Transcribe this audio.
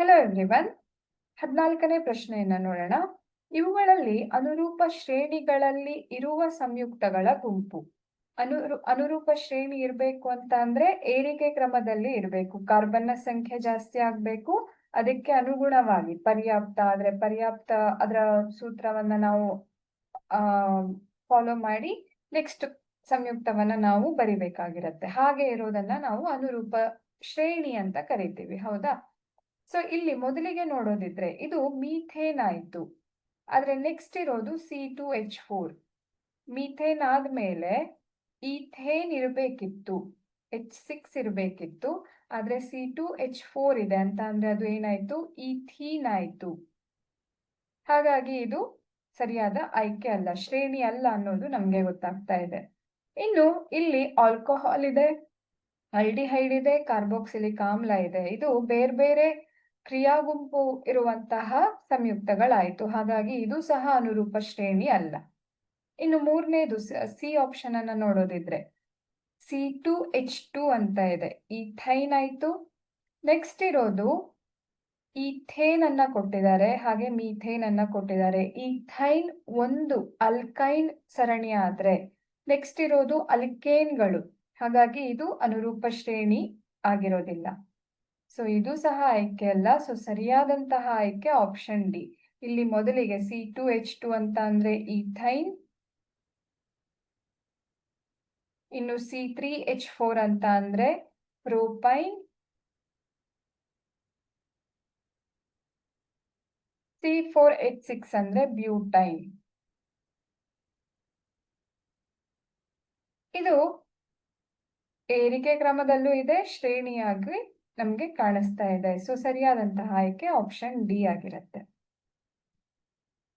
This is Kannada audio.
ಹೆಲೋ ಎವ್ರಿವನ್ ಹದಿನಾಲ್ಕನೇ ಪ್ರಶ್ನೆಯನ್ನ ನೋಡೋಣ. ಇವುಗಳಲ್ಲಿ ಅನುರೂಪ ಶ್ರೇಣಿಗಳಲ್ಲಿ ಇರುವ ಸಂಯುಕ್ತಗಳ ಗುಂಪು. ಅನುರು, ಅನುರೂಪ ಶ್ರೇಣಿ ಇರಬೇಕು ಅಂತ ಅಂದ್ರೆ ಏರಿಕೆ ಕ್ರಮದಲ್ಲಿ ಇರಬೇಕು. ಕಾರ್ಬನ್ನ ಸಂಖ್ಯೆ ಜಾಸ್ತಿ ಆಗ್ಬೇಕು. ಅದಕ್ಕೆ ಅನುಗುಣವಾಗಿ ಪರ್ಯಾಪ್ತ ಆದ್ರೆ ಪರ್ಯಾಪ್ತ ಅದರ ಸೂತ್ರವನ್ನ ನಾವು, ಆ ಫಾಲೋ ಮಾಡಿ ನೆಕ್ಸ್ಟ್ ಸಂಯುಕ್ತವನ್ನ ನಾವು ಬರಿಬೇಕಾಗಿರತ್ತೆ. ಹಾಗೆ ಇರೋದನ್ನ ನಾವು ಅನುರೂಪ ಶ್ರೇಣಿ ಅಂತ ಕರಿತೀವಿ. ಹೌದಾ? ಸೊ ಇಲ್ಲಿ ಮೊದಲಿಗೆ ನೋಡೋದಿದ್ರೆ ಇದು ಮೀಥೇನ್ ಆಯಿತು. ಆದರೆ ನೆಕ್ಸ್ಟ್ ಇರೋದು C two H four methane ಆದಮೇಲೆ ಈಥೇನ್ ಇರಬೇಕಿತ್ತು. ಎಚ್ ಸಿಕ್ಸ್ ಇರಬೇಕಿತ್ತು. ಆದರೆ ಸಿ ಟು ಎಚ್ ಫೋರ್ ಇದೆ ಅಂತ ಅಂದರೆ ಅದು ಏನಾಯಿತು? ಈಥೀನ್ ಆಯಿತು. ಹಾಗಾಗಿ ಇದು ಸರಿಯಾದ ಆಯ್ಕೆ ಅಲ್ಲ, ಶ್ರೇಣಿ ಅಲ್ಲ ಅನ್ನೋದು ನಮಗೆ ಗೊತ್ತಾಗ್ತಾ ಇದೆ. ಇನ್ನು ಇಲ್ಲಿ ಆಲ್ಕೋಹಾಲ್ ಇದೆ ಅಲ್ಡಿಹೈಡ್ ಇದೆ, ಕಾರ್ಬೋಕ್ಸಿಲಿಕ್ ಆಮ್ಲ ಇದೆ. ಇದು ಬೇರೆ ಬೇರೆ ಕ್ರಿಯಾ ಗುಂಪು ಇರುವಂತಹ ಸಂಯುಕ್ತಗಳಾಯಿತು. ಹಾಗಾಗಿ ಇದು ಸಹ ಅನುರೂಪ ಶ್ರೇಣಿ ಅಲ್ಲ. ಇನ್ನು ಮೂರನೇದು ಸಿ ಆಪ್ಷನ್ ಅನ್ನ ನೋಡೋದಿದ್ರೆ, ಸಿ ಟು ಎಚ್ ಟು ಅಂತ ಇದೆ. ಈಥೈನ್ ಆಯ್ತು. ನೆಕ್ಸ್ಟ್ ಇರೋದು, ಈಥೇನ್ ಅನ್ನ ಕೊಟ್ಟಿದ್ದಾರೆ. ಹಾಗೆ ಮೀಥೇನ್ ಅನ್ನ ಕೊಟ್ಟಿದ್ದಾರೆ. ಈಥೈನ್ ಒಂದು ಅಲ್ಕೈನ್ ಸರಣಿ ಆದ್ರೆ, ನೆಕ್ಸ್ಟ್ ಇರೋದು ಅಲ್ಕೇನ್ಗಳು. ಹಾಗಾಗಿ ಇದು ಅನುರೂಪ ಶ್ರೇಣಿ ಆಗಿರೋದಿಲ್ಲ. ಸೊ ಇದು ಸಹ ಆಯ್ಕೆ ಅಲ್ಲ. ಸೊ ಸರಿಯಾದಂತಹ ಆಯ್ಕೆ ಆಪ್ಷನ್ ಡಿ ಇಲ್ಲಿ ಮೊದಲಿಗೆ ಸಿ ಟು ಎಚ್ ಟು ಅಂತ ಅಂದ್ರೆ ಈಥೈನ್ ಇನ್ನು ಸಿ ತ್ರೀ ಎಚ್ ಫೋರ್ ಅಂತ ಅಂದ್ರೆ propyne C four H six ಅಂದ್ರೆ ಬ್ಯೂಟೈನ್ ಇದು ಏರಿಕೆ ಕ್ರಮದಲ್ಲೂ ಇದೆ, ಶ್ರೇಣಿಯಾಗಿ ನಮ್ಗೆ ಕಾಣಿಸ್ತಾ ಇದೆ. ಸೊ ಸರಿಯಾದಂತಹ ಆಯ್ಕೆ ಆಪ್ಷನ್ ಡಿ ಆಗಿರುತ್ತೆ.